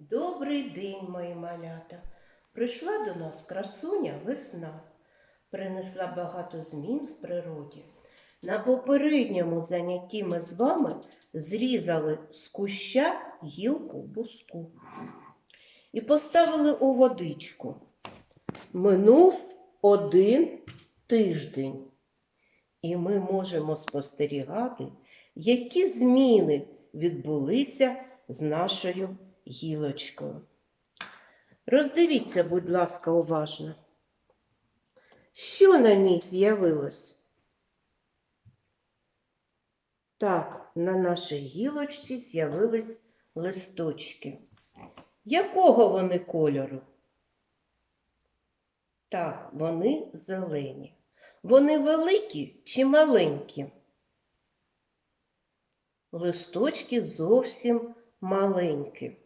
Добрий день, мої малята. Прийшла до нас красуня весна. Принесла багато змін в природі. На попередньому занятті ми з вами зрізали з куща гілку буску і поставили у водичку. Минув один тиждень, і ми можемо спостерігати, які зміни відбулися з нашою гілочкою. Роздивіться, будь ласка, уважно. Що на ній з'явилось? Так, на нашій гілочці з'явились листочки. Якого вони кольору? Так, вони зелені. Вони великі чи маленькі? Листочки зовсім маленькі.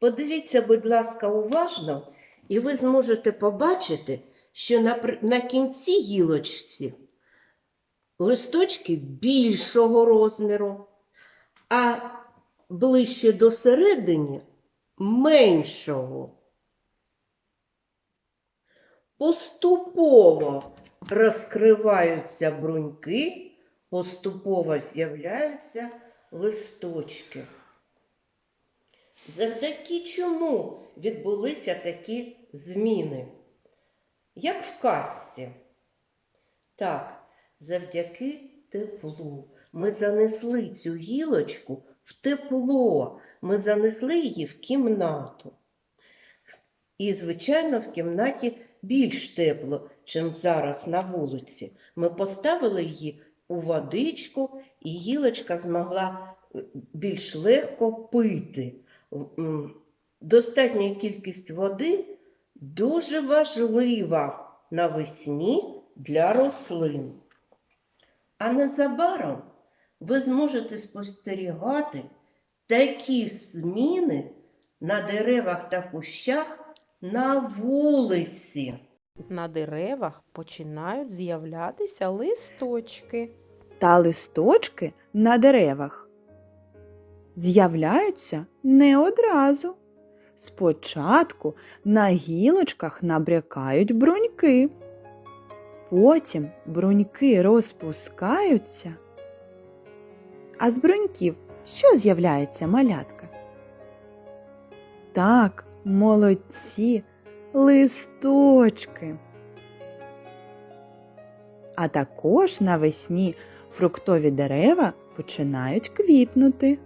Подивіться, будь ласка, уважно, і ви зможете побачити, що на, на кінці гілочці листочки більшого розміру, а ближче до середини меншого. Поступово розкриваються бруньки, поступово з'являються листочки. Завдяки чому відбулися такі зміни? Як в казці. Так, завдяки теплу. Ми занесли цю гілочку в тепло. Ми занесли її в кімнату. І, звичайно, в кімнаті більш тепло, чим зараз на вулиці. Ми поставили її у водичку, і гілочка змогла е, більш легко пити. Достатня кількість води дуже важлива навесні для рослин. А незабаром ви зможете спостерігати такі зміни на деревах та кущах на вулиці. На деревах починають з'являтися листочки. та листочки на деревах з'являються не одразу. Спочатку на гілочках набрякають бруньки. Потім бруньки розпускаються. А з бруньків що з'являється малятка? Так, молодці, листочки. А також навесні фруктові дерева починають квітнути.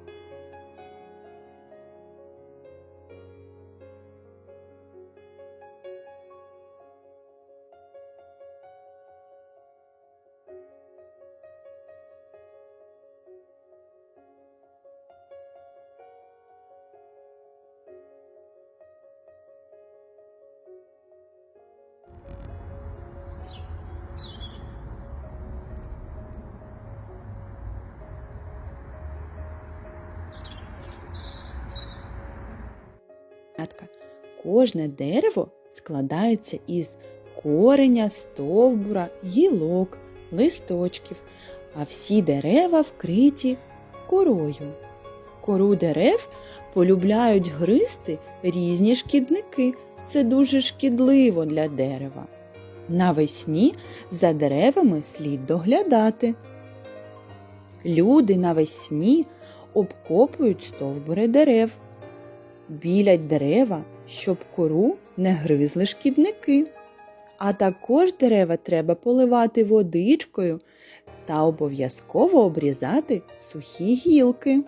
Кожне дерево складається із кореня, стовбура, гілок, листочків, а всі дерева вкриті корою. Кору дерев полюбляють гризти різні шкідники. Це дуже шкідливо для дерева. Навесні за деревами слід доглядати. Люди навесні обкопують стовбури дерев білять дерева, щоб кору не гризли шкідники. А також дерева треба поливати водичкою та обов'язково обрізати сухі гілки.